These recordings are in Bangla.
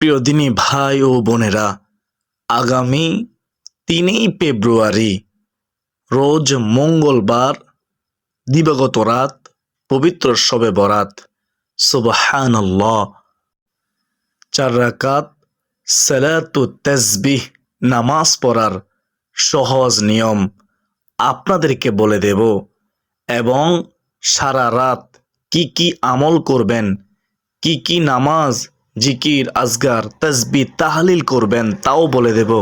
প্রিয় দিনী ভাই ও বোনেরা, আগামী তিনই ফেব্রুয়ারি, রোজ মঙ্গলবার, দিবাগত রাত, পবিত্র শবে বরাত, সুবহানাল্লাহ। চার রাকাত সালাতু তাসবিহ, নামাজ পড়ার সহজ নিয়ম আপনাদেরকে বলে দেব এবং সারা রাত কি কি আমল করবেন, কি কি নামাজ জিকির, আজগার তসবি তাহলিল করবেন, তাও বলে দেব।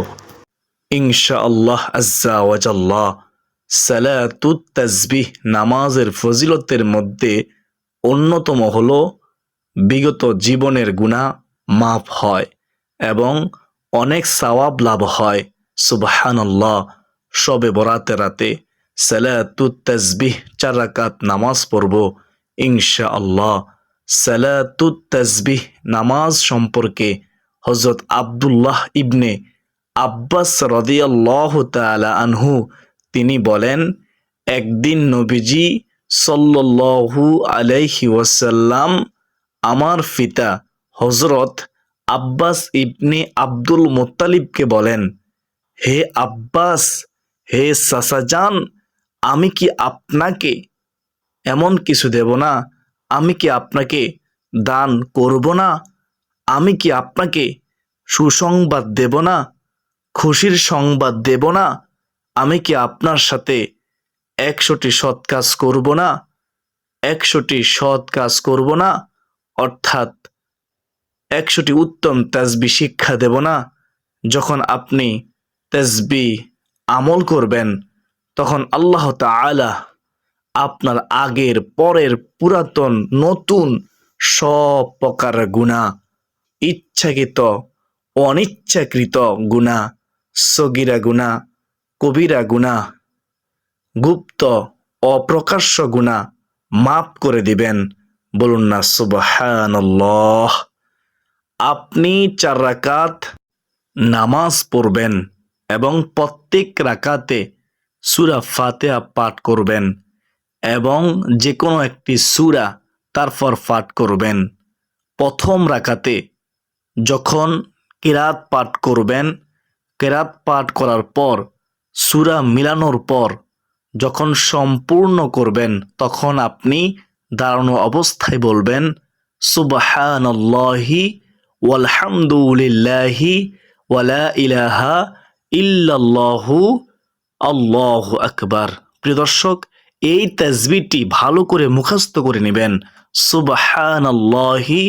ইনশা আল্লাহ আজ্জা ওয়াজাল্লাহ সালাতুত তসবিহ নামাজের ফজিলতের মধ্যে অন্যতম হল বিগত জীবনের গুণা মাফ হয় এবং অনেক সওয়াব লাভ হয়। সুবহানাল্লাহ, সবে বরাতে রাতে সালাতুত তসবিহ চার রাকাত নামাজ পড়ব ইনশা আল্লাহ সালাতুত নামাজ সম্পর্কে হজরত আব্দুল্লাহ ইবনে আব্বাস রদিয়াল্লাহ তালা আনহু, তিনি বলেন, একদিন নবীজি সল্লু আলাইহি ওয়াসাল্লাম, আমার পিতা হজরত আব্বাস ইবনে আব্দুল মোত্তালিবকে বলেন, হে আব্বাস, হে সাসাজান আমি কি আপনাকে এমন কিছু দেব না? আমি কি আপনাকে দান করব না? আমি কি আপনাকে সুসংবাদ দেব না? খুশির সংবাদ দেব না? আমি কি আপনার সাথে একশোটি সৎ কাজ করব না? একশোটি সৎ কাজ করব না? অর্থাৎ একশোটি উত্তম তাজবি শিক্ষা দেব না? যখন আপনি তাজবি আমল করবেন, তখন আল্লাহ তাআলা আপনার আগের, পরের, পুরাতন, নতুন সব প্রকার গুণা, ইচ্ছাকৃত, অনিচ্ছাকৃত গুণা, সগিরা গুণা, কবিরা গুণা, গুপ্ত, অপ্রকাশ্য গুণা মাফ করে দিবেন। বলুন না, সুবহানাল্লাহ। আপনি চার রাকাত নামাজ পড়বেন এবং প্রত্যেক রাকাতে সুরা ফাতেহা পাঠ করবেন। এবং যে কোনো একটি সুরা তারপর পাঠ করবেন। প্রথম রাকাতে যখন কেরাত পাঠ করবেন, কেরাত পাঠ করার পর, সুরা মিলানোর পর যখন সম্পূর্ণ করবেন, তখন আপনি দাঁড়ানো অবস্থায় বলবেন, সুবহানাল্লাহি ওয়ালহামদুলিল্লাহি ওয়ালা ইলাহা ইল্লাল্লাহু আল্লাহু আকবার। প্রিয় দর্শক এই তাজবিটি ভালো করে মুখস্থ করে নেবেন। সুবহানাল্লাহি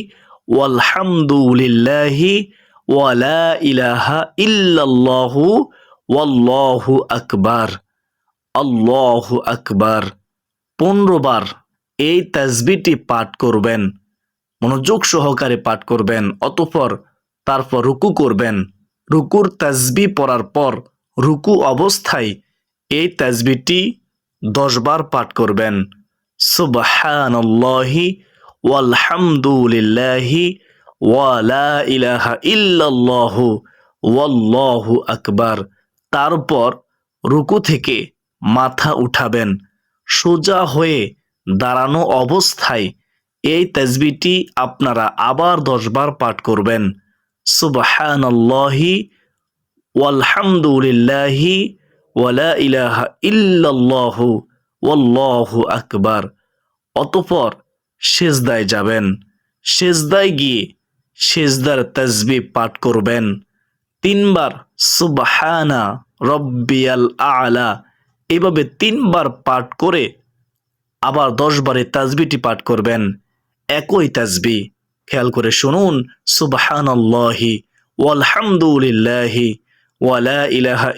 ওয়ালহামদুলিল্লাহি ওয়ালা ইলাহা ইল্লাল্লাহু ওয়াল্লাহু আকবার। আল্লাহু আকবার। পনেরো বার এই তাজবিটি পাঠ করবেন, মনোযোগ সহকারে পাঠ করবেন, অতঃপর তারপর রুকু করবেন। রুকুর তাজবি পড়ার পর রুকু অবস্থায় এই তাজবিটি দশবার পাঠ করবেন। সুবহানাল্লাহি ওয়ালহামদুলিল্লাহি ওয়ালা ইলাহা ইল্লাল্লাহু ওয়াল্লাহু আকবার। তারপর রুকু থেকে মাথা উঠাবেন। সোজা হয়ে দাঁড়ানো অবস্থায় এই তেজবিটি আপনারা আবার দশবার পাঠ করবেন। সুবহানাল্লাহি ওয়ালহামদুলিল্লাহি ওয়ালা ইলাহা আকবার। অতপর সেজদায় যাবেন। সেজদায় গিয়ে সেজদার তাজবি পাঠ করবেন। তিনবার সুবহানা রব্বিয়াল আলা এভাবে তিনবার পাঠ করে আবার দশবারে তাজবিটি পাঠ করবেন। একই তাজবি। খেয়াল করে শুনুন, সুবহানাল্লাহি ওয়ালহামদুলিল্লাহি ওয়ালা ইলাহা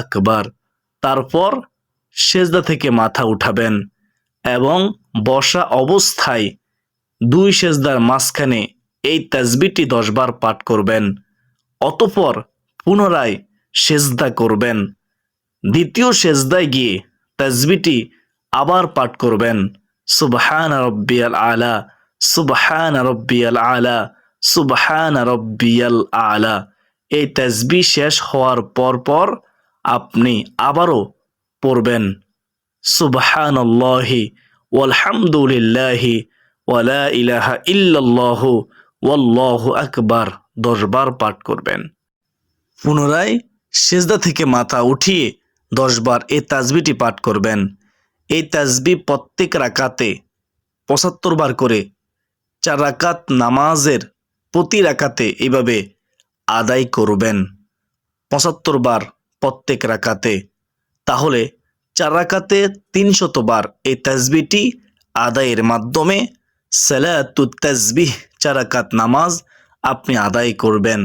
আকবার। তারপর সেজদা থেকে মাথা উঠাবেন এবং বসা অবস্থায় দুই সেজদার মাঝখানে এই তাজবিটি দশবার পাঠ করবেন, অতপর পুনরায় সেজদা করবেন। দ্বিতীয় সেজদায় গিয়ে তাজবিটি আবার পাঠ করবেন, সুবহান রব্বিয়াল আলা, সুবহান রব্বিয়াল আলা। সুবহান রব্বিয়াল আলা। এই তাজবি শেষ হওয়ার পর পর আপনি আবারও পড়বেন। সুবহানাল্লাহি ওয়ালহামদুলিল্লাহি ওয়ালা ইলাহা ইল্লাল্লাহু ওয়াল্লাহু আকবার। দশবার পাঠ করবেন। পুনরায় সেজদা থেকে মাথা উঠিয়ে দশবার এই তাজবিটি পাঠ করবেন। এই তাজবি প্রত্যেক রাকাতে পঁচাত্তর বার করে চার রাকাত নামাজের প্রতি রাকাতে এইভাবে আদায় করবেন। পঁচাত্তর বার প্রত্যেক রাকাতে। তাহলে চার রাকাতে তিনশত বার এই তাজবিটি আদায়ের মাধ্যমে সালাতু তাজবিহ, চার রাকাত নামাজ আপনি আদায় করবেন।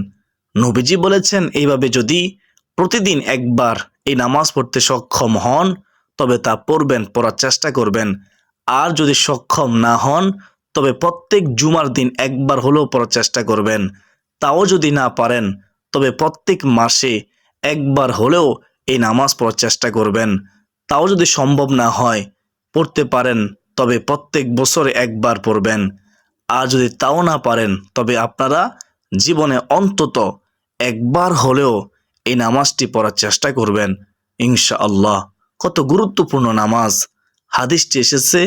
নবীজি বলেছেন, এইভাবে যদি প্রতিদিন একবার এই নামাজ পড়তে সক্ষম হন, তবে তা পড়বেন, পড়ার চেষ্টা করবেন। আর যদি সক্ষম না হন তবে প্রত্যেক জুমার দিন একবার হলেও পড়ার চেষ্টা করবেন। তাও যদি না পারেন, তবে প্রত্যেক মাসে একবার হলেও এই নামাজ পড়ার চেষ্টা করবেন। তাও যদি সম্ভব না হয়, পড়তে পারেন, তবে প্রত্যেক বছরে একবার পড়বেন। আর যদি তাও না পারেন, তবে আপনারা জীবনে অন্তত একবার হলেও এই নামাজটি পড়ার চেষ্টা করবেন। ইনশা আল্লাহ কত গুরুত্বপূর্ণ নামাজ। হাদিসটি এসেছে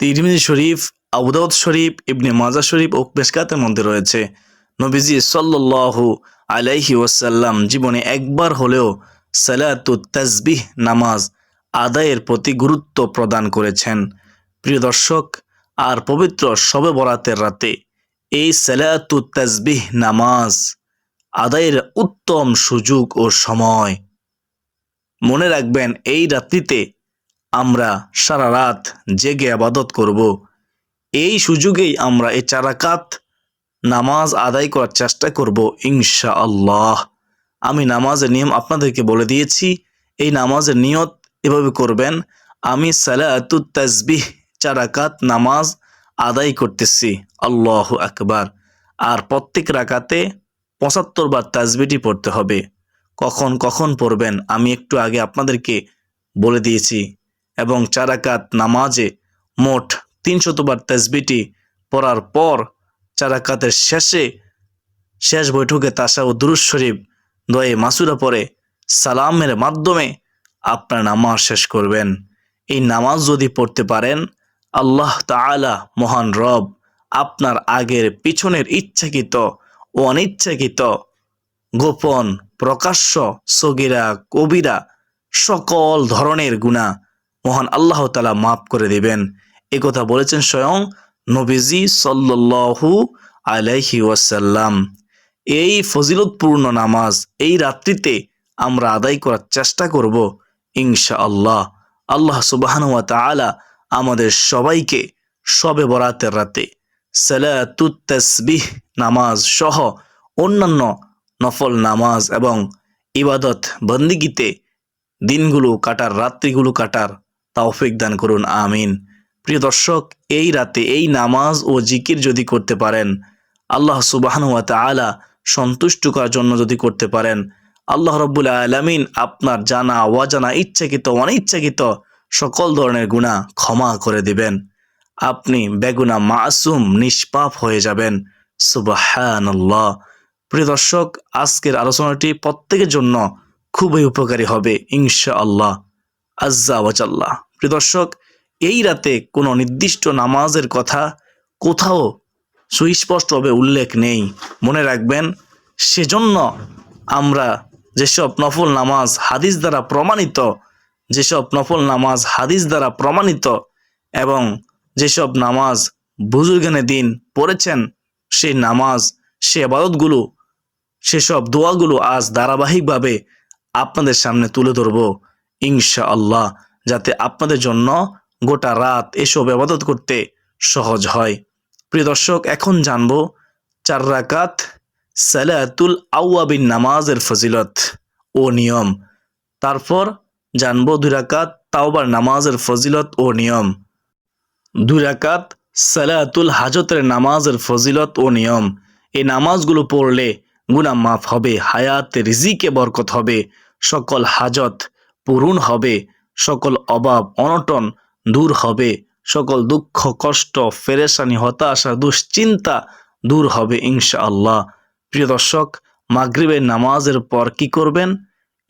তিরমিজি শরীফ আবুদাউদ শরীফ, ইবনে মাজা শরীফ ও পেশকাতের মধ্যে রয়েছে। নবীজি সাল্লাল্লাহু আলাইহি ওয়াসাল্লাম জীবনে একবার হলেও সালাতু তাজবিহ নামাজ আদায়ের প্রতি গুরুত্ব প্রদান করেছেন। প্রিয় দর্শক, আর পবিত্র শবে বরাতের রাতে এই সালাতু তাজবিহ নামাজ আদায়ের উত্তম সুযোগ ও সময়। মনে রাখবেন, এই রাত্রিতে আমরা সারা রাত জেগে আবাদত করব। এই সুযোগেই আমরা এই চারাকাত নামাজ আদায় করার চেষ্টা করব ইনশা আল্লাহ আমি নামাজের নিয়ম আপনাদেরকে বলে দিয়েছি, এই নামাজের নিয়ত এভাবে করবেন, আমি সালাতুত তাজবিহ চারাকাত নামাজ আদায় করতেছি, আল্লাহ আকবার। আর প্রত্যেক রাকাতে পঁচাত্তর বার তাজবিটি পড়তে হবে। কখন কখন পড়বেন আমি একটু আগে আপনাদেরকে বলে দিয়েছি। এবং চারাকাত নামাজে মোট তিনশতবার তেজবিটি পড়ার পর চারাকাতের শেষে শেষ বৈঠকে তাসা ও দুরুজ শরীফ, দয়ে মাসুরা পরে সালামের মাধ্যমে আপনার নামাজ শেষ করবেন। এই নামাজ যদি পড়তে পারেন, আল্লাহ তাআলা মহান রব আপনার আগের পিছনের ইচ্ছাকৃত ও অনিচ্ছাকৃত গোপন প্রকাশ্য সগিরা কবিরা সকল ধরনের গুণা মহান আল্লাহ তালা মাফ করে দেবেন। এ কথা বলেছেন স্বয়ং নবীজি সাল্লাল্লাহু আলাইহি ওয়াসাল্লাম। এই ফজিলতপূর্ণ নামাজ এই রাত্রিতে আমরা আদায় করার চেষ্টা করব ইনশা আল্লাহ আল্লাহ সুবাহানুয়া তাআলা আমাদের সবাইকে সবে বরাতের রাতে সালাতুত তাসবিহ নামাজ সহ অন্যান্য নফল নামাজ এবং ইবাদত বন্দিগিতে দিনগুলো কাটার, রাত্রিগুলো কাটার তৌফিক দান করুন, আমিন। প্রিয় দর্শক, এই রাতে এই নামাজ ও জিকির যদি করতে পারেন, আল্লাহ সুবাহানুয়া তাআলা সন্তুষ্ট করার জন্য যদি করতে পারেন, আল্লাহ রব্বুল আলমিন আপনার জানা, অজানা, ইচ্ছাকৃত, অনিচ্ছাকৃত সকল ধরনের গুণা ক্ষমা করে দিবেন। আপনি বেগুনা মাসুম নিষ্পাপ হয়ে যাবেন। সুবাহান্লাহ প্রিয় দর্শক, আজকের আলোচনাটি প্রত্যেকের জন্য খুবই উপকারী হবে ইনশা আল্লাহ আজ্জা ওয়াজাল্লাহ দর্শক, এই রাতে কোনো নির্দিষ্ট নামাজের কথা কোথাও সুস্পষ্টভাবে উল্লেখ নেই। মনে রাখবেন, সেজন্য আমরা যেসব নফল নামাজ হাদিস দ্বারা প্রমাণিত, যেসব নফল নামাজ হাদিস দ্বারা প্রমাণিত এবং যেসব নামাজ বুজুর্গানে দিন পড়েছেন, সেই নামাজ সে আবাদতগুলো, সেসব দোয়াগুলো আজ ধারাবাহিকভাবে আপনাদের সামনে তুলে ধরব ইনশা আল্লাহ যাতে আপনাদের জন্য গোটা রাত এসব আবাদত করতে সহজ হয়। প্রিয় দর্শক, এখন জানব চার রাকাত সালাতুল আউয়াবিন নামাজের ফজিলত ও নিয়ম। তারপর জানব দুই রাকাত তাওবার নামাজের ফজিলত ও নিয়ম। দুই রাকাত সালাতুল হাজতের নামাজের ফজিলত ও নিয়ম। এই নামাজগুলো পড়লে গুনাহ মাফ হবে, হায়াত রিজিকে বরকত হবে, সকল হাজত পূরণ হবে সকল অভাব অনটন দূর হবে। সকল দুঃখ, কষ্ট, ফেরেশানি, হতাশা, দুশ্চিন্তা দূর হবে ইনশা আল্লাহ প্রিয় দর্শক, মাগরিবের নামাজের পর কি করবেন?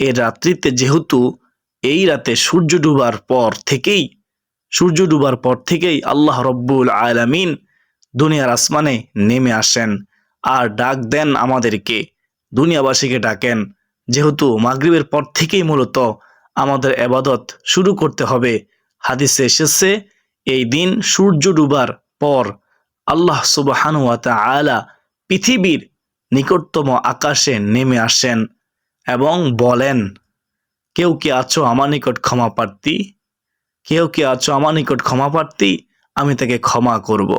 এ রাত্রিতে যেহেতু এই রাতে সূর্য ডুবার পর থেকেই, সূর্য ডুবার পর থেকেই আল্লাহ রব্বুল আলামিন দুনিয়ার আসমানে নেমে আসেন আর ডাক দেন আমাদেরকে। দুনিয়াবাসীকে ডাকেন। যেহেতু মাগরিবের পর থেকেই মূলত আমাদের এবাদত শুরু করতে হবে। হাদিসে এসেছে, এই দিন সূর্য ডুবার পর আল্লাহ সুবহানু ওয়া তাআলা পৃথিবীর নিকটতম আকাশে নেমে আসেন এবং বলেন, কেউ কি আছো আমার নিকট ক্ষমা প্রার্থী? কেউ কি আছো আমার নিকট ক্ষমা প্রার্থী? আমি তাকে ক্ষমা করব।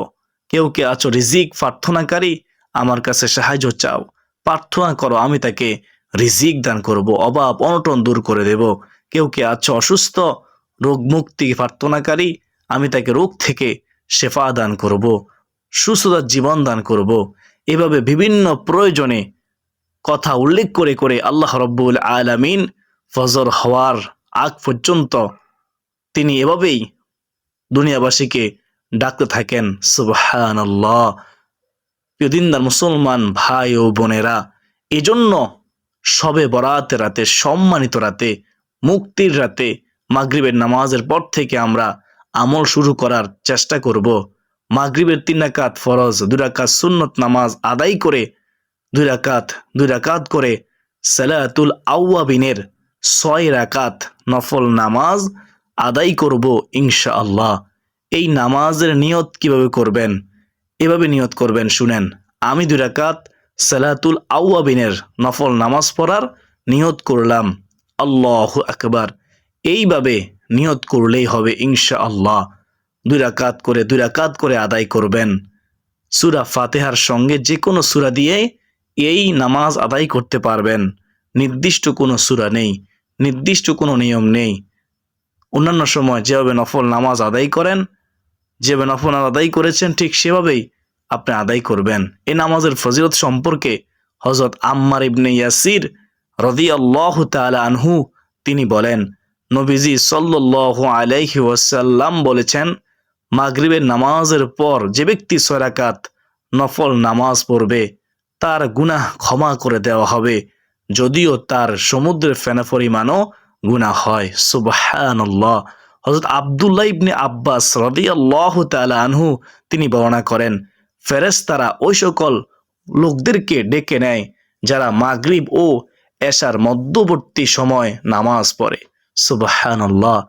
কেউ কি আছো রিজিক প্রার্থনাকারী? আমার কাছে সাহায্য চাও। প্রার্থনা করো, আমি তাকে রিজিক দান করব। অভাব, অনটন দূর করে দেব। কেউ কে আছে অসুস্থ? রোগ মুক্তি প্রার্থনাকারী, আমি তাকে রোগ থেকে শেফা দান করব, সুস্থতার জীবন দান করব। এভাবে বিভিন্ন প্রয়োজনে কথা উল্লেখ করে করে আল্লাহ রব্বুল আলামিন ফজর হওয়ার আগ পর্যন্ত তিনি এভাবেই দুনিয়াবাসীকে ডাকতে থাকেন সুবহান আল্লাহ প্রিয়দিনদার মুসলমান ভাই ও বোনেরা, এজন্য সবে বরাত রাতে, সম্মানিত রাতে মুক্তির রাতে মাগরিবের নামাজের পর থেকে আমরা আমল শুরু করার চেষ্টা করব। মাগরিবের তিন রাকাত ফরজ, দুই রাকাত সুন্নত নামাজ আদায় করে, দুই রাকাত দুই রাকাত করে সালাতুল আউয়াবিনের ছয় রাকাত নফল নামাজ আদায় করব ইনশা আল্লাহ এই নামাজের নিয়ত কীভাবে করবেন? এভাবে নিয়ত করবেন, শুনেন। আমি দুই রাকাত সালাতুল আউয়াবিনের নফল নামাজ পড়ার নিয়ত করলাম। আল্লাহ আকবার। এইভাবে নিয়ত করলেই হবে ইনশা আল্লাহ দুই রাকাত করে, দুই রাকাত করে আদায় করবেন। সুরা ফাতেহার সঙ্গে যে কোনো সুরা দিয়ে এই নামাজ আদায় করতে পারবেন। নির্দিষ্ট কোনো সুরা নেই, নির্দিষ্ট কোনো নিয়ম নেই। অন্যান্য সময় যেভাবে নফল নামাজ আদায় করেন, যেভাবে নফল আদায় করেছেন, ঠিক সেভাবেই আপনি আদায় করবেন। এই নামাজের ফজিলত সম্পর্কে হজরত আম্মার ইবনে ইয়াসির রদি আল্লাহ তালা আনহু, তিনি বলেন, নবীজি সাল্লাহ আলাইহি ওয়াসাল্লাম বলেছেন, মাগরিবের নামাজের পর যে ব্যক্তি সরাকাত নফল নামাজ পড়বে, তার গুনাহ ক্ষমা করে দেওয়া হবে, যদিও তার সমুদ্রের ফেনা পরিমাণও গুনাহ হয়। সুবহানাল্লাহ। হজরত আবদুল্লাহ ইবনে আব্বাস রদিয়াল্লাহ তাআলা আনহু, তিনি বর্ণনা করেন, ফেরেশতারা ওই সকল লোকদেরকে ডেকে নেয়, যারা মাগরিব ও এশার মধ্যবর্তী সময় নামাজ পড়ে। সুবহানাল্লাহ।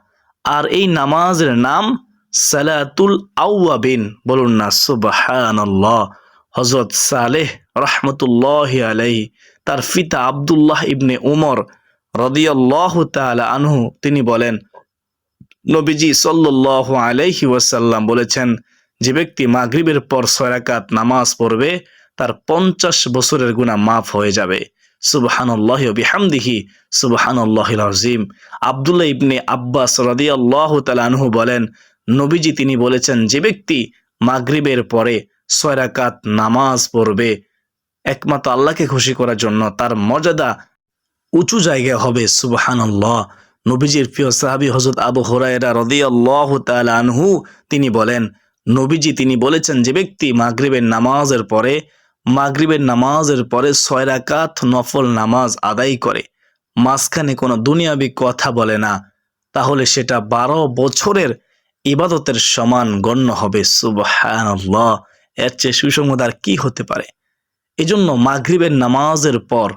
আর এই নামাজের নাম সালাতুল আউয়াবিন, বলুন না সুবহানাল্লাহ। হজরত সালেহ রহমতুল্লাহ আলাইহি, তার পিতা আবদুল্লাহ ইবনে উমর রদিয়াল্লাহ তাআলা আনহু, তিনি বলেন, নবীজি সাল্লাহ আলাইহি ওয়াসাল্লাম বলেছেন, যে ব্যক্তি মাগরিবের পর ছয় রাকাত নামাজ পড়বে, তার পঞ্চাশ বছরের গুণা মাফ হয়ে যাবে। সুবহানাল্লাহি বিহামদিহি সুবহানাল্লাহিল আযীম। আব্দুল্লাহ ইবনে আব্বাস রাদিয়াল্লাহু তাআলা আনহু বলেন, নবীজি তিনি বলেছেন, যে ব্যক্তি মাগরিবের পরে ছয় রাকাত নামাজ পড়বে, একমাত্র আল্লাহকে খুশি করার জন্য তার মর্যাদা উঁচু জায়গায় হবে। সুবহানাল্লাহ। নবীজির প্রিয় সাহাবী হযরত আবু হুরায়রা রাদিয়াল্লাহু আনহু তিনি বলেন, নবীজি তিনি বলেছেন, যে ব্যক্তি মাগরিবের নামাজের পরে মাগরিবের নামাজের পরে ছয় রাকাত নফল নামাজ আদায় করে। মাঝখানে কোনো দুনিয়াবি কথা বলে না। তাহলে সেটা বারো বছরের ইবাদতের সমান গণ্য হবে। সুবহানাল্লাহ। এর চেয়ে সুসংবাদ আর কি হতে পারে? এজন্য মাগরিবের নামাজের পর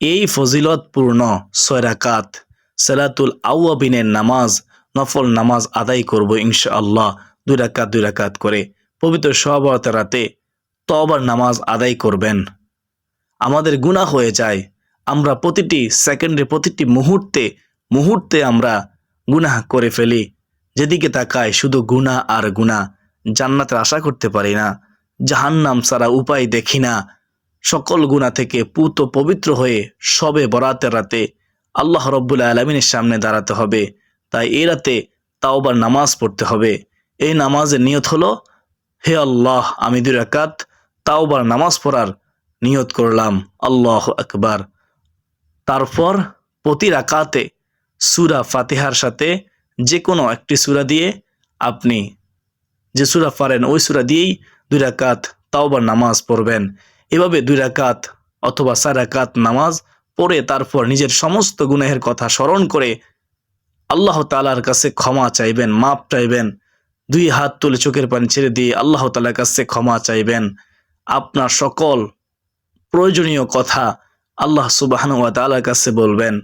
এই ফজিলতপূর্ণ ছয় রাকাত সালাতুল আউয়াবিনের নামাজ, নফল নামাজ আদায় করব ইনশাআল্লাহ। দুই রাকাত দুই রাকাত করে পবিত্র সহবরত রাতে তবার নামাজ আদায় করবেন। আমাদের গুনাহ হয়ে যায়। আমরা প্রতিটি সেকেন্ডে, প্রতিটি মুহূর্তে মুহূর্তে আমরা গুনাহ করে ফেলি। যেদিকে তাকায় শুধু গুনাহ আর গুনাহ। জান্নাতের আশা করতে পারি না। জাহান্নাম সারা উপায় দেখি না। সকল গুণা থেকে পুত পবিত্র হয়ে সবে বরাতের রাতে আল্লাহ রব্বুল আলমিনের সামনে দাঁড়াতে হবে। তাই এই রাতে তাওবার নামাজ পড়তে হবে। এই নামাজের নিয়ত হলো, হে আল্লাহ, আমি দুই রাকাত তাওবার নামাজ পড়ার নিয়ত করলাম, আল্লাহ আকবার। তারপর প্রতি রাকাতে সুরা ফাতিহার সাথে যে কোনো একটি সুরা দিয়ে আপনি যে সুরা পারেন, ওই সুরা দিয়েই দুই রাকাত তাওবার নামাজ পড়বেন। এভাবে দুই রাকাত অথবা চার রাকাত নামাজ পড়ে তারপর নিজের সমস্ত গুনাহের কথা স্মরণ করে আল্লাহ তালার কাছে ক্ষমা চাইবেন, মাপ চাইবেন, দুই হাত তুলে চোখের পানি ছেড়ে দিয়ে আল্লাহ তালার কাছে ক্ষমা চাইবেন। আপনার সকল প্রয়োজনীয় কথা আল্লাহ সুবাহানু ওয়া তাআলার কাছে বলবেন।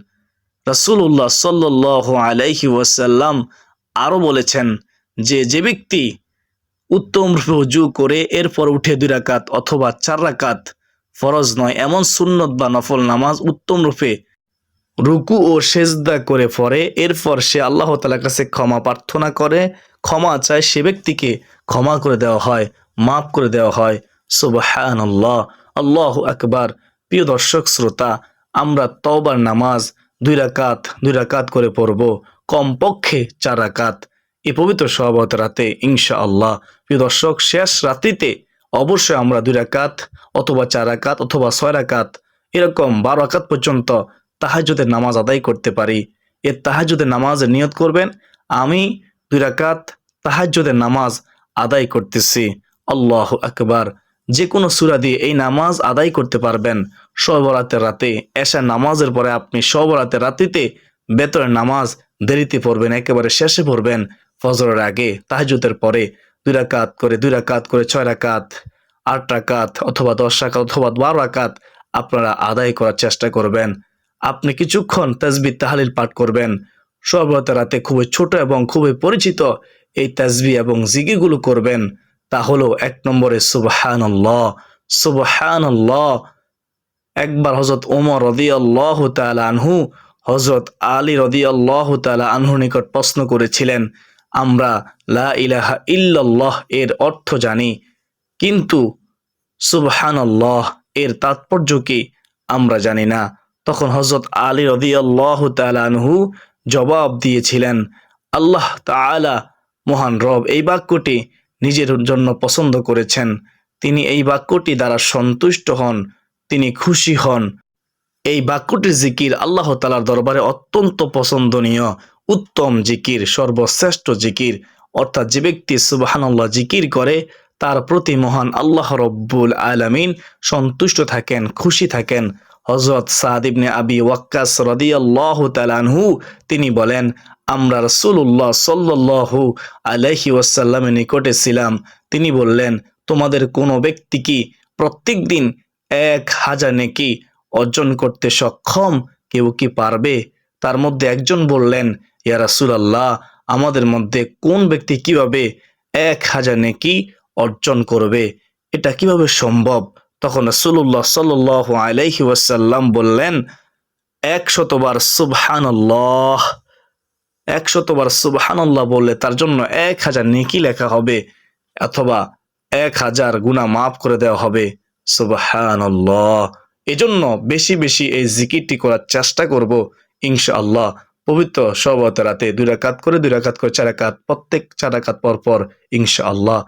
রাসূলুল্লাহ সাল্লাল্লাহু আলাইহি ওয়াসাল্লাম আরও বলেছেন যে যে ব্যক্তি উত্তম রূপে উজু করে এরপর উঠে দুই রাকাত অথবা চার রাকাত ফরজ নয়, এমন সুন্নত বা নফল নামাজ উত্তম রূপে রুকু ও সেজদা করে পরে এরপর সে আল্লাহ তালার কাছে ক্ষমা প্রার্থনা করে, ক্ষমা চায় সে ব্যক্তিকে ক্ষমা করে দেওয়া হয়, মাফ করে দেওয়া হয়। সুবহান আল্লাহ আল্লাহ আকবার। প্রিয় দর্শক, শ্রোতা, আমরা তওবার নামাজ দুই রাকাত দুই রাকাত করে পড়ব, কমপক্ষে চার রাকাত। এই পবিত্র সহবত রাতে ইনশা আল্লাহ প্রিয় দর্শক, শেষ রাত্রিতে অবশ্যই আমরা দুই রাকাত অথবা চার রাকাত অথবা ছয় রাকাত, এরকম বারো রাকাত পর্যন্ত তাহাজ্জুদের নামাজ আদায় করতে পারি। এর তাহাজ্জুদের নামাজের নিয়ত করবেন, আমি দুই রাকাত তাহাজ্জুদের নামাজ আদায় করতেছি। আল্লাহ আকবার। যে কোনো সুরা দিয়ে এই নামাজ আদায় করতে পারবেন। সবরাতের রাতে এশা নামাজের পরে আপনি সবরাতের রাত্রিতে বেতরের নামাজ দেরিতে পড়বেন, একেবারে শেষে পড়বেন। ফজরের আগে তাহাজুতের পরে দুই রাকাত করে দুই রাকাত করে ছয় রাকাত, আট রাকাত অথবা দশ রাকাত অথবা বারো রাকাত আপনারা আদায় করার চেষ্টা করবেন। আপনি কিছুক্ষণ তাজবি তাহালিল পাঠ করবেন। সর্বত রাতে খুবই ছোট এবং খুবই পরিচিত এই তাজবি এবং জিগিগুলো করবেন। তা হলো এক নম্বরে সুবহান সুবহান একবার হজরত ওমর রদি আল্লাহ আনহু হজরত আলী রদি আল্লাহ আনহুর নিকট প্রশ্ন করেছিলেন, আমরা লা ইলাহা ইল্লাল্লাহ এর অর্থ জানি, কিন্তু সুবহান এর তাৎপর্য কি আমরা জানি না? তখন হজরত আলী রদি আল্লাহ আনহু জবাব দিয়েছিলেন, আল্লাহ তাআলা মহান রব। এই বাক্যটি নিজের জন্য পছন্দ করেছেন। তিনি এই বাক্যটি দ্বারা সন্তুষ্ট হন, তিনি খুশি হন। এই বাক্যটির জিকির আল্লাহ তালার দরবারে অত্যন্ত পছন্দনীয়। উত্তম জিকির, সর্বশ্রেষ্ঠ জিকির। অর্থাৎ যে ব্যক্তি সুবাহান্লাহ জিকির করে, তার প্রতি মহান আল্লাহ রব্বুল আলমিন সন্তুষ্ট থাকেন, খুশি থাকেন। হজরত সাদ ইবনে আবি ওয়াক্কাস রদিয়াল্লাহ তালানহু তিনি বলেন আমরা রসুল্লাহ সাল্লু আলহি ওয়াসাল্লামের নিকটে ছিলাম। তিনি বললেন, তোমাদের কোনো ব্যক্তি কি প্রত্যেক দিন এক হাজার নেকি অর্জন করতে সক্ষম? কেউ কি পারবে? তার মধ্যে একজন বললেন, ইয়া রাসুলাল্লাহ, আমাদের মধ্যে কোন ব্যক্তি কীভাবে এক হাজার নেকি অর্জন করবে? এটা কীভাবে সম্ভব? তখন রাসুল্লাহ সাল আলাইহি ওয়াসাল্লাম বললেন, একশতবার সুবহানাল্লাহ। একশতবার সুবহানাল্লাহ বললে তার জন্য এক হাজার নেকি লেখা হবে অথবা এক হাজার গুণা মাফ করে দেওয়া হবে। সুবহানাল্লাহ। এজন্য বেশি বেশি এই জিকিরটি করার চেষ্টা করব, ইনশাআল্লাহ। পবিত্র সবত রাতে দুই রাকাত করে দুই রাকাত করে চার রাকাত, প্রত্যেক চার রাকাত পর পর, ইনশাআল্লাহ।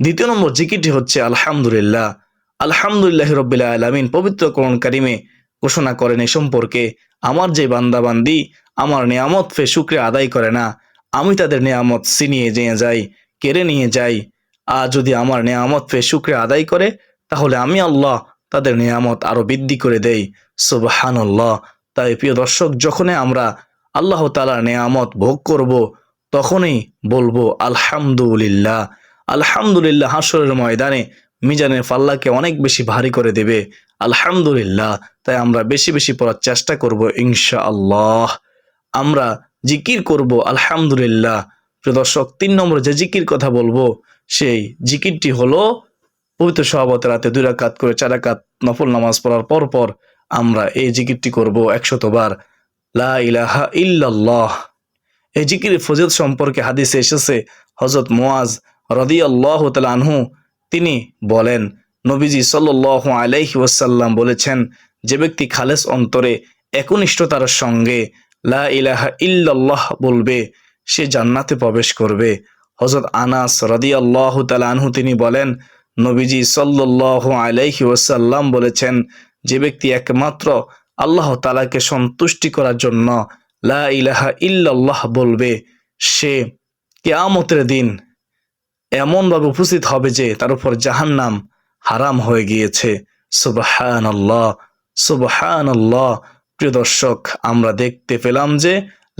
দ্বিতীয় নম্বর জিকিরটি হচ্ছে আলহামদুলিল্লাহ। আলহামদুলিল্লাহ রবিল্লা আলমিন পবিত্র কোরআন কারিমে ঘোষণা করেন এ সম্পর্কে, আমার যে বান্দাবান্দি আমার নিয়ামত ফে শুক্রে আদায় করে না। আমি তাদের নিয়ামত ছিনিয়ে নিয়ে যাই, কেড়ে নিয়ে যাই। আর যদি আমার নিয়ামত ফে শুক্রে আদায় করে, তাহলে আমি আল্লাহ তাদের নিয়ামত আরও বৃদ্ধি করে দেই। সুবাহান্লাহ তাই প্রিয় দর্শক, যখনই আমরা আল্লাহ তালার নিয়ামত ভোগ করব, তখনই বলব, আলহামদুলিল্লাহ। আলহামদুলিল্লাহ হাসরের ময়দানে মিজানের পাল্লাকে অনেক বেশি ভারী করে দেবে। আলহামদুলিল্লাহ। তাই আমরা বেশি বেশি পড়ার চেষ্টা করব ইনশা আল্লাহ আমরা জিকির করব, আলহামদুলিল্লাহ। প্রিয় দর্শক, তিন নম্বর যে জিকির কথা বলব, সেই জিকিরটি হলো পবিত্র সহবত রাতে দুই রাকাত করে চার রাকাত নফল নামাজ পড়ার পর পর আমরা এই জিকিরটি করব একশত বার। লা ইলাহা ইল্লাল্লাহ। এই জিকির ফজিলত সম্পর্কে হাদিসে এসেছে হজরত মোয়াজ রদি আল্লাহ আনহু, তিনি বলেন, নবীজি সাল আলাইহি ওয়াসাল্লাম বলেছেন, যে ব্যক্তি খালেস অন্তরে একনিষ্ঠতার সঙ্গে লা ইলাহা ইল্লাল্লাহ বলবে, সে জান্নাতে প্রবেশ করবে। হজরত আনাস রদি আল্লাহ আনহু তিনি বলেন, নবীজি সাল্লাহ আলাইহি ওয়াসাল্লাম বলেছেন, যে ব্যক্তি একমাত্র আল্লাহ তালাকে সন্তুষ্টি করার জন্য লা ইলাহা ইল্লাল্লাহ বলবে, সে কেয়ামতের দিন এমনভাবে উপস্থিত হবে যে তার উপর জাহান্নাম হারাম হয়ে গিয়েছে। সুবহান আল্লাহ সুবহান আল্লাহ প্রিয় দর্শক, আমরা দেখতে পেলাম যে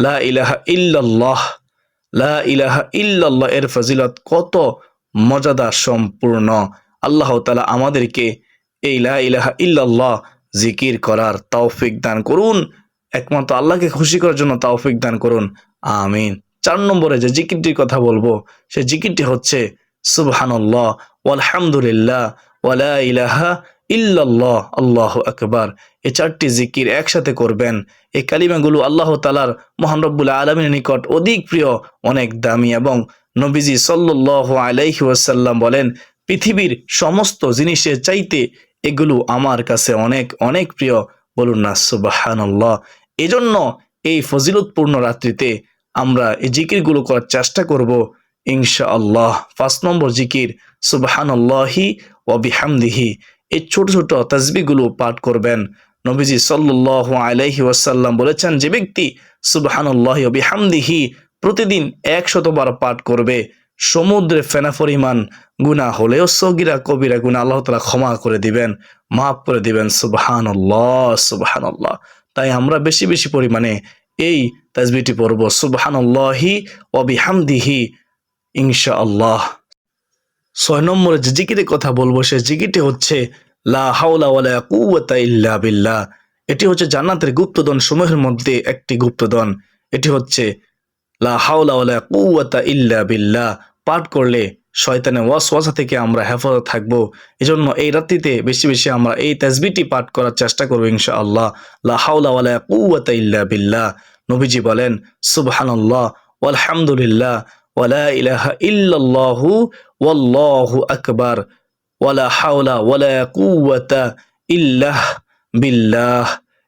লা ইলাহা ইল্লাল্লাহ, লা ইলাহা ইল্লাল্লাহ এর ফজিলত কত মজাদা সম্পূর্ণ। আল্লাহ তালা আমাদেরকে এই লা ইলাহা ইল্লাল্লাহ জিকির করার তৌফিক দান করুন। একমাত্র আল্লাহকে খুশি করার জন্য তৌফিক দান করুন। আমিন। চার নম্বরে যে জিকিরটির কথা বলব, সে জিকিরটি হচ্ছে সুবহানাল্লাহ, ওয়ালহামদুলিল্লাহ ওয়ালা ইলাহা ইল্লাল্লাহ, আল্লাহ আকবার। এই চারটি জিকির একসাথে করবেন। এই কালিমাগুলো আল্লাহ তালার মহান রব্বুল আলমীর নিকট অধিক প্রিয়, অনেক দামি এবং নবীজি সাল্লাহ আলাইহি ওয়াসাল্লাম বলেন, পৃথিবীর সমস্ত জিনিসের চাইতে এগুলো আমার কাছে অনেক অনেক প্রিয়। বলুন না সুবাহান্লাহ এজন্য এই ফজিলতপূর্ণ রাত্রিতে আমরা এই জিকিরগুলো করার চেষ্টা করব ইনশা আল্লাহ পাঁচ নম্বর জিকির সুবাহান্লাহি ও বিহামদিহি। এই ছোট ছোট তসবিগুলো পাঠ করবেন। নবীজি সাল্লাহ আলাইহি ওয়াসাল্লাম বলেছেন, যে ব্যক্তি সুবাহানুল্লাহি ও বিহামদিহি প্রতিদিন একশতবার পাঠ করবে, সমুদ্রে ফেনা পরিমাণ গুণা হলেও সগিরা কবিরা গুণা আল্লাহ তালা ক্ষমা করে দিবেন, মাফ করে দিবেন। সুবাহান সুবাহান তাই আমরা বেশি বেশি পরিমাণে এই তাজবিটি পড়ব, সুবাহানল্লাহি অবিহামদিহি ইনশা আল্লাহ ছয় নম্বরে যে জিকিরের কথা বলব, সে জিকিরটি হচ্ছে, লা হাওলা ওয়ালা ইল্লা বিল্লাহ। এটি হচ্ছে জান্নাতের গুপ্তধন সমূহের মধ্যে একটি গুপ্তধন। এটি হচ্ছে, লা হাওলা ওয়ালা কুওয়াতা ইল্লা বিল্লাহ। পাঠ করলে শয়তানের ওয়াসওয়াসা থেকে আমরা হেফাজত থাকব। এজন্য এই রাত্রিতে বেশি বেশি আমরা এই তাসবিটি পাঠ করার চেষ্টা করব ইনশাআল্লাহ। লা হাওলা ওয়ালা কুওয়াতা ইল্লা বিল্লাহ। নবীজি বলেন, সুবহানাল্লাহ, ওয়ালহামদুলিল্লাহ।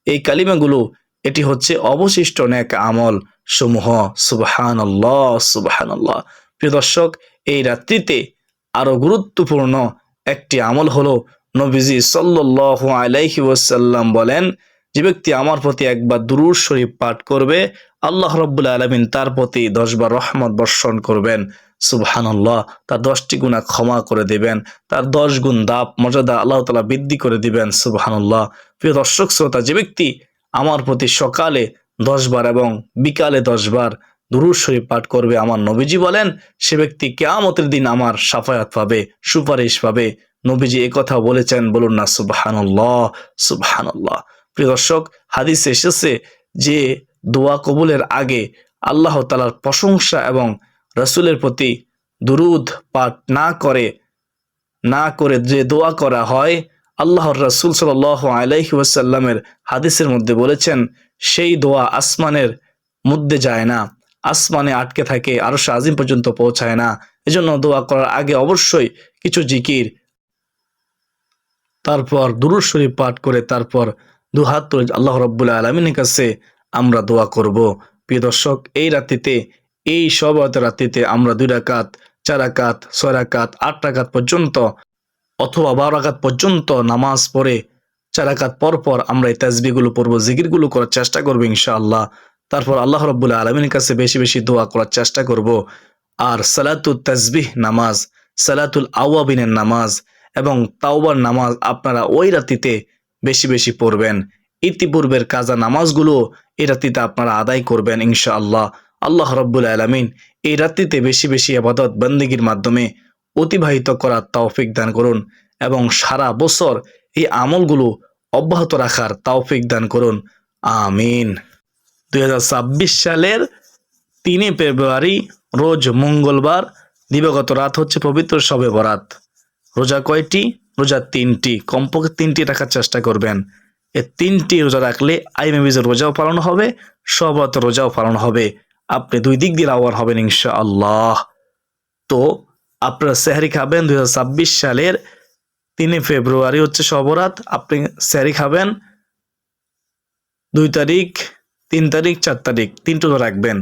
এই কালিমাগুলো, এটি হচ্ছে অবশিষ্ট নেক আমল সমূহ। সুবহানাল্লাহ সুবহানাল্লাহ। প্রিয় দর্শক, এই রাত্রিতে আরও গুরুত্বপূর্ণ একটি আমল হলো নবীজি সাল্লাল্লাহু আলাইহি ওয়াসাল্লাম বলেন, যে ব্যক্তি আমার প্রতি একবার দুরুর শরীফ পাঠ করবে আল্লাহ রব্বুল আলমিন তার প্রতি দশবার রহমত বর্ষণ করবেন। সুবহানাল্লাহ, তার দশটি গুণা ক্ষমা করে দিবেন। তার দশ গুণ দাপ, মর্যাদা আল্লাহ তালা বৃদ্ধি করে দিবেন। সুবহানাল্লাহ। প্রিয় দর্শক, শ্রোতা, যে ব্যক্তি আমার প্রতি সকালে দশবার এবং বিকালে দশবার দুরুদ পাঠ করবে, আমার নবীজি বলেন, সে ব্যক্তি কেয়ামতের দিন আমার সাফায়াত পাবে, সুপারিশ পাবে। নবীজি কথা বলেছেন, বলুন না, সুবহানাল্লাহ সুবহানাল্লাহ। প্রিয় দর্শক, হাদিসে এসেছে যে দোয়া কবুলের আগে আল্লাহ তালার প্রশংসা এবং রসুলের প্রতি দুরুদ পাঠ না করে না করে যে দোয়া করা হয়, আল্লাহর রসুল সাল আলাইহি ওয়াসাল্লামের হাদিসের মধ্যে বলেছেন, সেই দোয়া আসমানের মধ্যে যায় না, আসমানে আটকে থাকে আরও আজিম পর্যন্ত পৌঁছায় না। এজন্য দোয়া করার আগে অবশ্যই কিছু জিকির, তারপর দুরুদ শরীফ পাঠ করে, তারপর দুহাত তুলে আল্লাহ রব্বুল্লাহ আলমিনের কাছে আমরা দোয়া করব। প্রিয় দর্শক, এই রাত্রিতে, এই সব রাত্রিতে আমরা দুই রাকাত, চার রাকাত, ছয় রাকাত, আট রাকাত পর্যন্ত অথবা বারো রাকাত পর্যন্ত নামাজ পড়ে, চার পর পর আমরা এই তাজবিগুলো পড়ব, জিকিরগুলো করার চেষ্টা করব ইনশাআল্লাহ। তারপর আল্লাহ রব্বুল্লাহ আলমিনের কাছে বেশি বেশি দোয়া করার চেষ্টা করব। আর সালাতুল তাজবিহ নামাজ, সালাতুল আওয়াবিনের নামাজ এবং তাওবার নামাজ আপনারা ওই রাতিতে বেশি বেশি পড়বেন। ইতিপূর্বের কাজা নামাজগুলো এই রাত্রিতে আপনারা আদায় করবেন ইনশা আল্লাহ আল্লাহ রব্বুল আলমিন এই রাত্রিতে বেশি বেশি আবাদত বন্দিগির মাধ্যমে অতিবাহিত করার তাওফিক দান করুন এবং সারা বছর এই আমলগুলো অব্যাহত রাখার তাওফিক দান করুন। আমিন। দুই হাজার ছাব্বিশ সালের তিনে ফেব্রুয়ারি, রোজ মঙ্গলবার, দিবাগত রাত হচ্ছে পবিত্র সবে বরাত। রোজা কয়টি? রোজা তিনটি। কমপক্ষে তিনটি রাখার চেষ্টা করবেন। এ তিনটি রোজা রাখলে আইমেবিজের রোজাও পালন হবে সবরত রোজাও পালন হবে। আপনি দুই দিক দিয়ে লাভবান হবেন ইনশা আল্লাহ তো আপনারা সেহারি খাবেন দুই হাজার ছাব্বিশ সালের তিনে ফেব্রুয়ারি হচ্ছে সবরাত, আপনি সেহারি খাবেন দুই তারিখ, তিন তারিখ, চার তারিখ, তিনটে রাখবেন।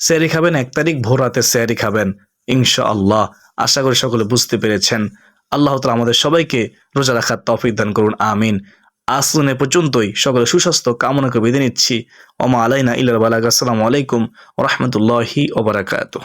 স্যারি খাবেন, এক তারিখ ভোর রাতে সেহারি খাবেন ইনশা আল্লাহ আশা করি সকলে বুঝতে পেরেছেন। আল্লাহ তালা আমাদের সবাইকে রোজা রাখার তফিক দান করুন, আমিন। আসলনে পর্যন্তই। সকলে সুস্বাস্থ্য কামনাকে বেঁধে নিচ্ছি। অমা আলাইনা ইলাল বালাক আসসালামু আলাইকুম রহমতুল্লাহি ওবরাকাতুহ